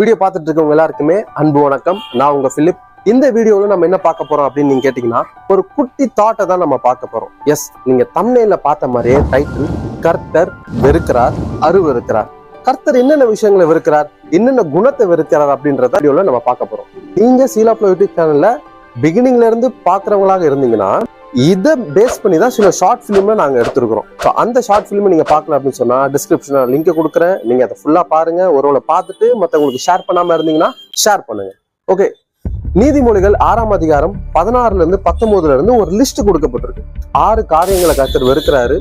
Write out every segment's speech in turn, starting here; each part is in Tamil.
வீடியோ பார்த்துட்டு இருக்கவங்க எல்லாருக்குமே அன்பு வணக்கம். நான் உங்க பிலிப் இந்த வீடியோவில் நம்ம என்ன பார்க்க போறோம் அப்படின்னு நீங்க கேட்டீங்கன்னா ஒரு குட்டி தாட்டை தான் நம்ம பார்க்க போறோம். எஸ் நீங்க தமிழ்ல பார்த்த மாதிரியே டைட்டில் கர்த்தர் வெறுக்கிறார் அருவருக்கிறார். கர்த்தர் என்னென்ன விஷயங்களை வெறுக்கிறார் என்னென்ன குணத்தை வெறுக்கிறார் அப்படின்றத வீடியோவில் நம்ம பார்க்க போறோம். நீங்க சீலாப்ல யூடியூப் சேனல்ல பிகினிங்ல இருந்து பாக்குறவங்களாக இருந்தீங்கன்னா இதை பேஸ் பண்ணி தான் சில ஷார்ட் ஃபிலிம்ல நாங்கள் எடுத்துருக்கிறோம். ஸோ அந்த ஷார்ட் ஃபிலிம் நீங்க பார்க்கல அப்படின்னு சொன்னால் டிஸ்கிரிப்ஷனில் லிங்கை கொடுக்குறேன். நீங்க அதை ஃபுல்லா பாருங்க. ஒருவளை பார்த்துட்டு மற்றவங்களுக்கு ஷேர் பண்ணாம இருந்தீங்கன்னா ஷேர் பண்ணுங்க. ஓகே நீதிமொழிகள் ஆறாம் அதிகாரம் பதினாறுல இருந்து பத்தொன்பதுல இருந்து ஒரு லிஸ்ட் கொடுக்கப்பட்டிருக்கு. ஆறு காரியங்களை கர்த்தர் வெறுக்கிறாரு.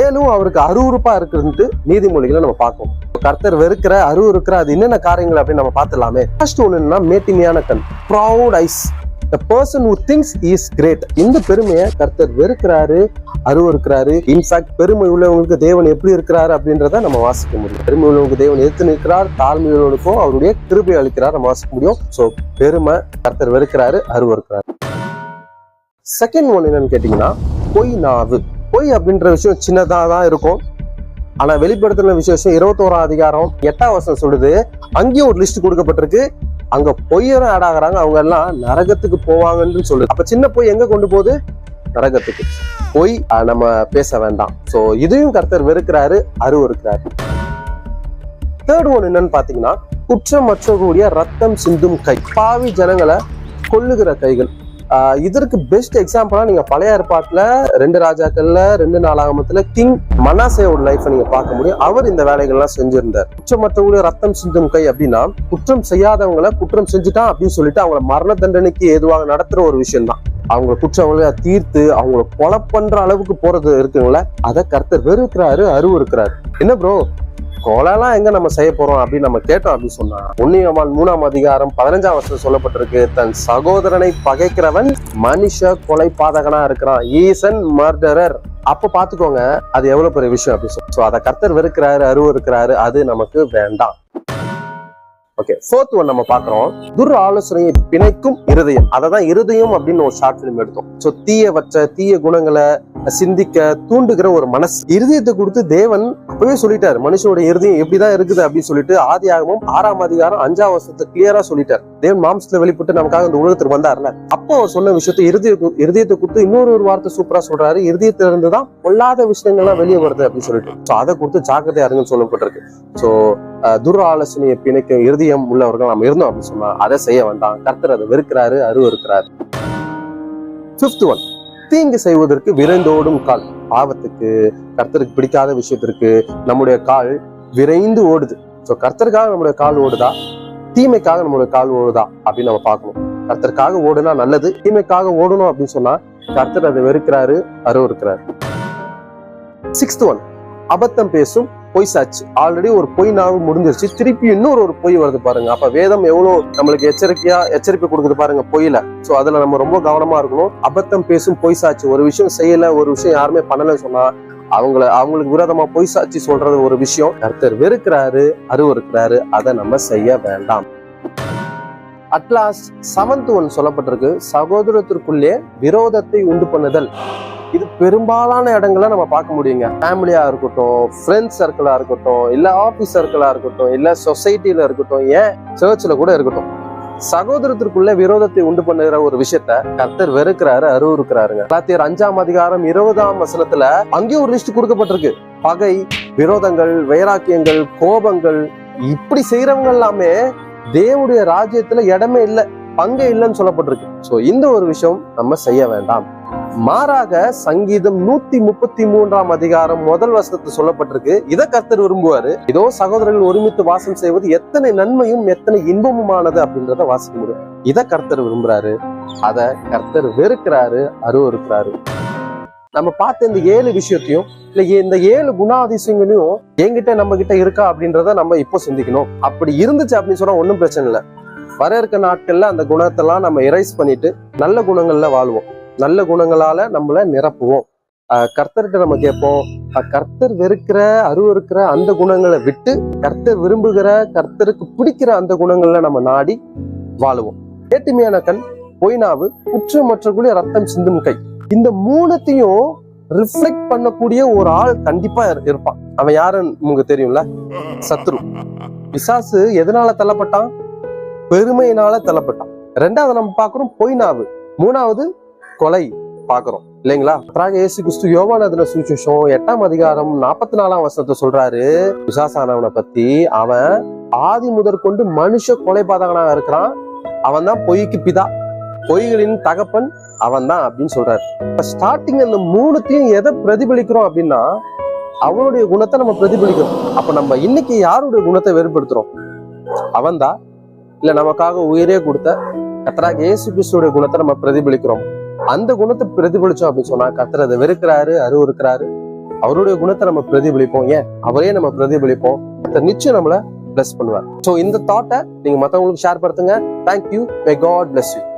ஏழும் அவருக்கு அருவருப்பா இருக்குன்ட்டு நீதிமொழிகளை நம்ம பார்க்கணும். கர்த்தர் வெறுக்கிற அருவருக்கிற அது என்னென்ன காரியங்கள் அப்படின்னு நம்ம பார்த்துலாமே ஃபர்ஸ்ட் ஒன்று என்னன்னா மேட்டிமையான கண். Proud eyes the person who things is great இந்த பெருமையை கர்த்தர் வெறுக்கிறாரு அருவருக்கிறாரு. இன்ஃபேக்ட் பெருமை உள்ளவங்களுக்கு தேவன் எப்படி இருக்கிறாரு அப்படின்றத நம்ம வாசிக்க முடியும். பெருமை உள்ளவங்களுக்கு தேவன் எதிர்த்து நிற்கிறார் தாழ்மை உள்ளவனுக்கும் அவருடைய கிருபை அளிக்கிறார் நம்ம வாசிக்க முடியும். ஸோ பெருமை கர்த்தர் வெறுக்கிறாரு அருவருக்கிறாரு. செகண்ட் ஒன் என்னன்னு கேட்டீங்கன்னா பொய் நாவு. பொய் அப்படின்ற விஷயம் சின்னதாக தான் இருக்கும். ஆனால் வெளிப்படுத்தின விசேஷம் இருபத்தோரா அதிகாரம் எட்டாம் வருஷம் சொல்லுது அங்கேயும் ஒரு லிஸ்ட் கொடுக்கப்பட்டிருக்கு. அங்க பொய்யரும் ஆட் ஆகுறாங்க அவங்க எல்லாம் நரகத்துக்கு போவாங்கன்னு சொல்லுது. அப்ப சின்ன பொய் எங்க கொண்டு போகுது? நரகத்துக்கு. பொய் நம்ம பேச வேண்டாம். சோ இதையும் கர்த்தர் வெறுக்கிறாரு அருவருக்கிறாரு தேர்ட் ஒன் என்னன்னு பாத்தீங்கன்னா குற்றமற்றவர்களுடைய ரத்தம் சிந்தும் கை. பாவி ஜனங்களை கொல்லுகிற கைகள். இதற்கு பெஸ்ட் எக்ஸாம்பிளா நீங்க பழைய ஏற்பாட்டுல ரெண்டு ராஜாக்கள்ல ரெண்டு நாளாகமத்துல கிங் மனாசையோட லைஃப் நீங்க பார்க்க முடியும். அவர் இந்த வேலைகள்லாம் செஞ்சிருந்தார். குற்றமற்றவங்களுடைய ரத்தம் சிந்தும் கை அப்படின்னா குற்றம் செய்யாதவங்கள குற்றம் செஞ்சுட்டான் அப்படின்னு சொல்லிட்டு அவங்கள மரண தண்டனைக்கு ஏதுவாக நடத்துற ஒரு விஷயம் தான் அவங்க குற்றவங்களை தீர்த்து அவங்கள கொலை பண்ற அளவுக்கு போறது இருக்குங்களா அதை கர்த்தர் வெறுக்கிறாரு அருவருக்கிறாரு. என்ன ப்ரோ கொலைலாம் எங்க நம்ம செய்ய போறோம் அப்படின்னு நம்ம கேட்டோம் அப்படின்னு சொன்னா ஒன்னியமான் மூணாம் அதிகாரம் பதினஞ்சாம் வருஷம் சொல்லப்பட்டிருக்கு. தன் சகோதரனை பகைக்கிறவன் மனுஷ கொலை பாதகனா இருக்கிறான். He's an murderer. அப்ப பாத்துக்கோங்க அது எவ்வளவு பெரிய விஷயம் அப்படின்னு சொல்லி ஸோ அதை கர்த்தர் வெறுக்கிறாரு அருவ இருக்கிறாரு அது நமக்கு வேண்டாம். ஓகே ஃபோர்த் ஒன் நம்ம பாக்குறோம் துர் ஆலோசனையை பிணைக்கும் இருதயம். அதை தான் இருதயம் அப்படின்னு ஒரு ஷார்ட் ஃபிலிம் எடுத்தோம். ஸோ தீயவற்ற தீய குணங்களை சிந்திக்க தூண்டுகிற ஒரு மனசு. இருதயத்தை கொடுத்து தேவன் அப்பவே சொல்லிட்டார். மனுஷனோட இருதயம் எப்படிதான் இருக்குது அப்படின்னு சொல்லிட்டு ஆதி ஆகமும் ஆறாம் அதிகாரம் அஞ்சாம் வருஷத்தை கிளியரா சொல்லிட்டார். தேவன் மாம்சத்துல வெளிப்பட்டு நமக்காக அந்த உலகத்துக்கு வந்தார்ல. அப்போ அவர் சொன்ன விஷயத்த இருதய இருதயத்தை கொடுத்து இன்னொரு ஒரு வார்த்தை சூப்பரா சொல்றாரு. இருதயத்துல இருந்து தான் பொல்லாத விஷயங்கள்லாம் வெளியே வருது அப்படின்னு சொல்லிட்டு. ஸோ அதை கொடுத்து ஜாக்கிரதையா இருங்கன்னு சொல்லப்பட்டிருக்கு. ஸோ துர் ஆலோசனையை பிணைக்கும் இருதயம் உள்ளவர்கள் நம்ம இருந்தோம் அப்படின்னு சொன்னா அதை செய்ய வேண்டாம். கர்த்தர் அதை வெறுக்கிறாரு அருவருக்கிறாரு ஃபிஃப்த் ஒன் தீங்கு செய்வதற்கு விரைந்தோடும் கால். பாவத்துக்கு கர்த்தருக்கு பிடிக்காத விஷயத்திற்கு நம்முடைய கால் விரைந்து ஓடுது. ஸோ கர்த்தருக்காக நம்முடைய கால் ஓடுதா? தீமைக்காக நம்மளுடைய கால் ஓடுதா அப்படின்னு நம்ம பார்க்கணும். கர்த்தருக்காக ஓடுனா நல்லது தீமைக்காக ஓடணும் அப்படின்னு சொன்னா கர்த்தர் அதை வெறுக்கிறாரு அருவருக்கிறாரு சிக்ஸ்த் ஒன் அபத்தம் பேசும் பொய் சாட்சி. ஆல்ரெடி ஒரு பொய் நாவு முடிஞ்சிருச்சு. திருப்பி இன்னொரு ஒரு பொய் வருது பாருங்க. அப்ப வேதம் எவ்வளவு நம்மளுக்கு எச்சரிக்கையா எச்சரிக்கை கொடுக்குது பாருங்க பொய்ல சோ அதுல நம்ம ரொம்ப கவனமா இருக்கணும். அபத்தம் பேசும் பொய் சாட்சி. ஒரு விஷயம் செய்யல ஒரு விஷயம் யாருமே பண்ணலன்னு சொன்னா அவங்கள அவங்களுக்கு விரோதமா பொய் சாட்சி சொல்றது ஒரு விஷயம். கர்த்தர் வெறுக்கிறாரு அருவருக்கிறாரு. அதை நம்ம செய்ய வேண்டாம். அட்லாஸ்ட் செவன்த் ஒன் சொல்லப்பட்டிருக்கு. சகோதரத்திற்குள்ளே விரோதத்தை உண்டு பண்ணுதல். இது பெரும்பாலான இடங்களை நம்ம பார்க்க முடியுங்க. ஃபேமிலியா இருக்கட்டும் ஃப்ரெண்ட்ஸ் சர்க்கிளா இருக்கட்டும் இல்ல ஆபீஸ் சர்க்கிளா இருக்கட்டும் இல்ல சொசைட்டில இருக்கட்டும் ஏன் சர்ச்சில் கூட இருக்கட்டும். சகோதரத்திற்குள்ள விரோதத்தை உண்டு பண்ணுகிற ஒரு விஷயத்த கர்த்தர் வெறுக்கிறாரு அருவருக்கிறாருங்க. கலாத்தியர் அஞ்சாம் அதிகாரம் இருபதாம் வசனத்துல அங்கேயும் ஒரு லிஸ்ட் கொடுக்கப்பட்டிருக்கு. பகை விரோதங்கள் வைராக்கியங்கள் கோபங்கள் இப்படி செய்யறவங்க எல்லாமே தேவனுடைய ராஜ்யத்துல இடமே இல்லை பங்கே இல்லைன்னு சொல்லப்பட்டிருக்கு. சோ இந்த ஒரு விஷயம் நம்ம செய்ய வேண்டாம். மாறாக சங்கீதம் நூத்தி முப்பத்தி மூன்றாம் அதிகாரம் முதல் வசனத்துல சொல்லப்பட்டிருக்கு. இதை கர்த்தர் விரும்புவாரு. இதோ சகோதரர்கள் ஒருமித்து வாசம் செய்வது எத்தனை நன்மையும் எத்தனை இன்பமுமானது அப்படின்றத வாசிக்க முடியும் இதை கர்த்தர் விரும்புறாரு. அத கர்த்தர் வெறுக்கிறாரு அருவறுக்கிறாரு நம்ம பார்த்த இந்த ஏழு விஷயத்தையும் இல்ல இந்த ஏழு குணாதிசயங்களையும் என்கிட்ட நம்ம கிட்ட இருக்கா அப்படின்றத நம்ம இப்போ சிந்திக்கணும். அப்படி இருந்துச்சு அப்படின்னு சொன்னா ஒன்றும் பிரச்சனை இல்லை. வர இருக்க நாட்கள்ல அந்த குணத்தெல்லாம் நம்ம எரைஸ் பண்ணிட்டு நல்ல குணங்கள்ல வாழ்வோம். நல்ல குணங்களால நம்மளை நிரப்புவோம். கர்த்தர்கிட்ட நம்ம கேட்போம் கர்த்தர் வெறுக்கிற அருவருக்கிற அந்த குணங்களை விட்டு கர்த்தர் விரும்புகிற கர்த்தருக்கு பிடிக்கிற அந்த குணங்கள்ல நம்ம நாடி வாழுவோம். ஏட்டுமையான கண் பொய்னாவு குற்றமற்றக்குள்ளே ரத்தம் சிந்தும் கை. இந்த மூணுத்தையும் ரிஃப்ளெக்ட் பண்ணக்கூடிய ஒரு ஆள் கண்டிப்பா இரு- இருப்பான். அவன் யாருன்னு உங்களுக்கு தெரியும்ல? சத்ரு. பிசாசு எதனால தள்ளப்பட்டான்? பெருமையினால தள்ளப்பட்டான். ரெண்டாவது நம்ம பாக்குறோம் பொய்னாவு. மூணாவது கொலை பார்க்குறோம். இல்லைங்களா? பிராக இயேசு கிறிஸ்து யோவானதுல சுவிசேஷம் எட்டாம் அதிகாரம் நாற்பத்தி நாலாம் வருஷத்தை சொல்றாரு விசாசானவனை பத்தி அவன் ஆதி முதற்கொண்டு மனுஷ கொலைபாதகனா இருக்கிறான். அவன் தான் பொய்க்கு பிதா. பொய்களின் தகப்பன் அவன் தான் அப்படின்னு சொல்றாரு. இப்ப ஸ்டார்டிங் அந்த மூணுத்தையும் எதை பிரதிபலிக்கிறோம் அப்படின்னா அவனுடைய குணத்தை நம்ம பிரதிபலிக்கிறோம். அப்ப நம்ம இன்னைக்கு யாருடைய குணத்தை வேறுபடுத்துறோம்? அவன்தான். இல்ல நமக்காக உயிரே கொடுத்த கத்தராக இயேசு கிறிஸ்துடைய குணத்தை நம்ம பிரதிபலிக்கிறோம். அந்த குணத்தை பிரதிபலிச்சோம் அப்படின்னு சொன்னா கத்தர் வெறுக்கிறாரு அருவருக்கிறாரு அவருடைய குணத்தை நம்ம பிரதிபலிப்போம். ஏன்? அவரே நம்ம பிரதிபலிப்போம். நிச்சயம் நம்மள பிளஸ் பண்ணுவார். சோ இந்த தாட்டை நீங்க மத்தவங்களுக்கு share படுத்துங்க. Thank you may God bless you